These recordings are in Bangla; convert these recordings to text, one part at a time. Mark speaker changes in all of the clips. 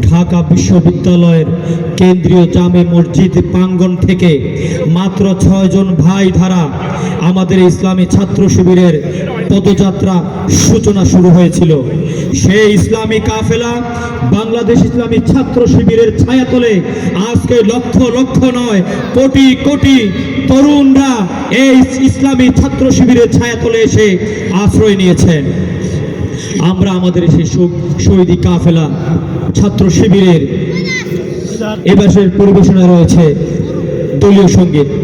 Speaker 1: ঢাকা বিশ্ববিদ্যালয়ের কেন্দ্রীয় জামে মসজিদ প্রাঙ্গণ থেকে মাত্র ছয়জন ভাই ধারা আমাদের ইসলামী ছাত্র শিবিরের পদযাত্রা সূচনা শুরু হয়েছিল। সেই ইসলামী কাফেলা বাংলাদেশ ইসলামী ছাত্র শিবিরের ছায়াতলে আজকে লক্ষ লক্ষ নয়, কোটি কোটি তরুণরা এই ইসলামী ছাত্র শিবিরের ছায়াতলে এসে আশ্রয় নিয়েছেন। আমরা আমাদের সেই শহীদি কাফেলা ছাত্র শিবিরের এবারের পরিবেশনা রয়েছে দলীয় সংগীত।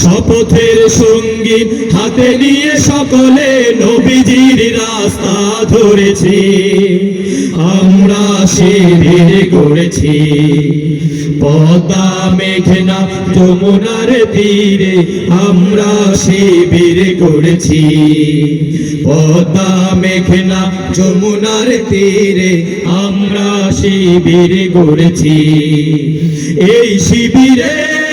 Speaker 1: শপথের সঙ্গী হাতে নিয়ে সকলে নবীজির রাস্তা ধরেছি। আমরা শিবির গড়েছি পদ্মা মেঘনা যমুনার তীরে আমরা শিবির গড়েছি পদ্মা মেঘনা যমুনার তীরে আমরা শিবির গড়েছি এই শিবিরের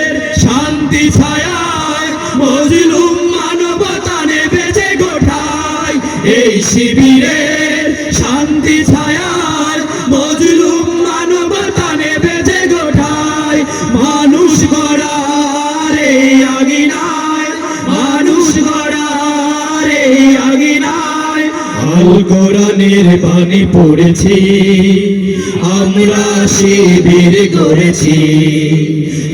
Speaker 1: শান্তি ছায়ায়, মজলুম মানবতা নেবে গোঠায়। এই শিবিরের শান্তি ছায়ায় মজলুম মানবতা নেবে গোঠায়। মানুষ গড়ার এই আগিনায়, মানুষ গড়ার এই আগিনায়। আল কোরআনের বাণী পড়েছি, আমরা শিবির গড়েছি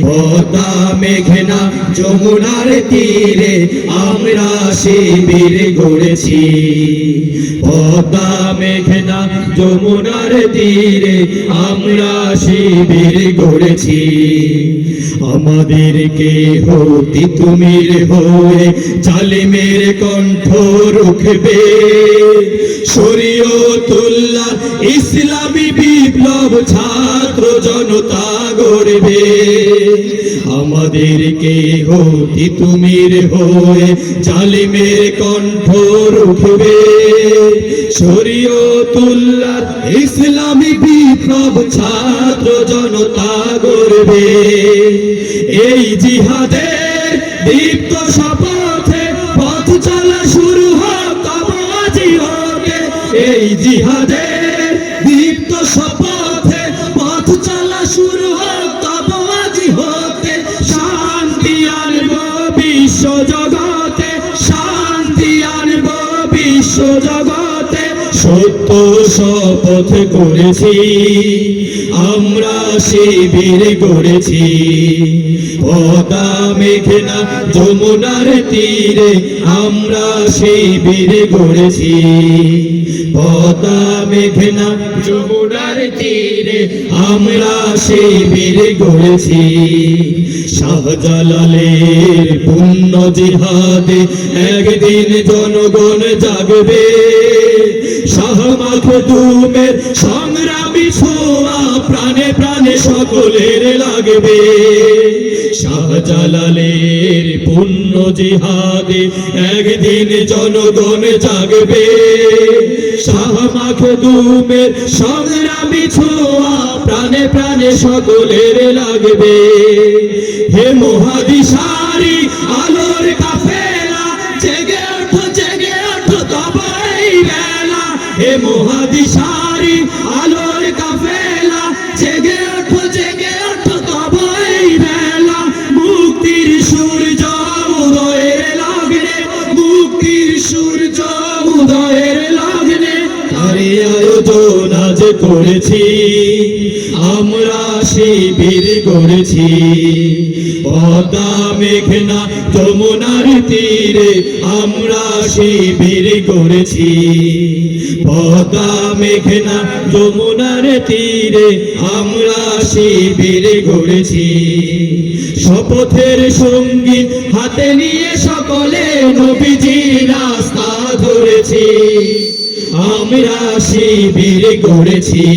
Speaker 1: পদ্মা মেঘনা, যমুনার তীরে আমরা শিবির গড়েছি। পদ্মা মেঘনা, যমুনার তীরে আমরা শিবির গড়েছি। আমাদেরকে হতি তুমির হয়ে জালিমের কণ্ঠ রুখবে। শরীয়তুল্লাহ ইসলামী বিপ্লব ছাত্র জনতা গড়বে। আমাদেরকে হতি তুমির হয়ে জালিমের কণ্ঠ রুখবে। শরীয়তুল্লাহ ইসলামী বিপ্লব ছাত্র জনতা গড়বে। এই জিহাদের দীপ্ত শপথে এই জিহাদে দীপ্ত শপথে পথ চলা শুরু হোক, তব আজি হতে শান্তি আনব বিশ্ব জগতে, শান্তি আনব বিশ্ব জগতে। সত্য শপথ করেছি, আমরা শিবির গড়েছি পদা মেঘনা যমুনার তীরে আমরা শিবির গড়েছি পদা মেঘনা যমুনার তীরে আমরা শিবির গড়েছি শাহজালালের পুণ্য জিহাদে একদিন জনগণ জাগবে। শাহ মাখদুমের সংগ্রামী ছোঁয়া প্রাণে প্রাণে সকলের লাগবে। শাহজালালের পুণ্য জিহাদে একদিন জনগণ জাগবে। শাহ মাখদুমের সংগ্রামী ছোঁয়া প্রাণে প্রাণে সকলের লাগবে। হে মহাদিশারি আলোর মহাদিশারি আলোর কাফেলা জেগে ওঠো মুক্তির সূর্য উদয়ের লাগনে মুক্তির সূর্য উদয়ের লাগনে তারে করেছি, আমরা শিবির গড়েছি। পদ্মা, মেঘনা, যমুনার তীরে আমরা শিবির গড়েছি। পদ্মা, মেঘনা, যমুনার তীরে আমরা শিবির শপথের সঙ্গী হাতে নিয়ে সকলে নবীজি রাস্তা ধরেছি। আমরা শিবির করেছি।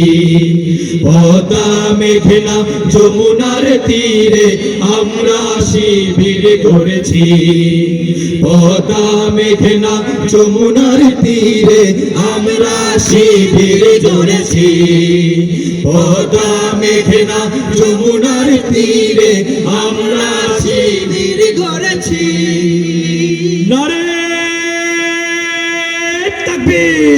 Speaker 1: পতা মেঘনা যমুনার তীরে আমরা শিবির করেছি। পতা মেঘনা যমুনার তীরে আমরা শিবির করেছি। পদা মেঘনা যমুনার তীরে আমরা শিবির করেছি। নরে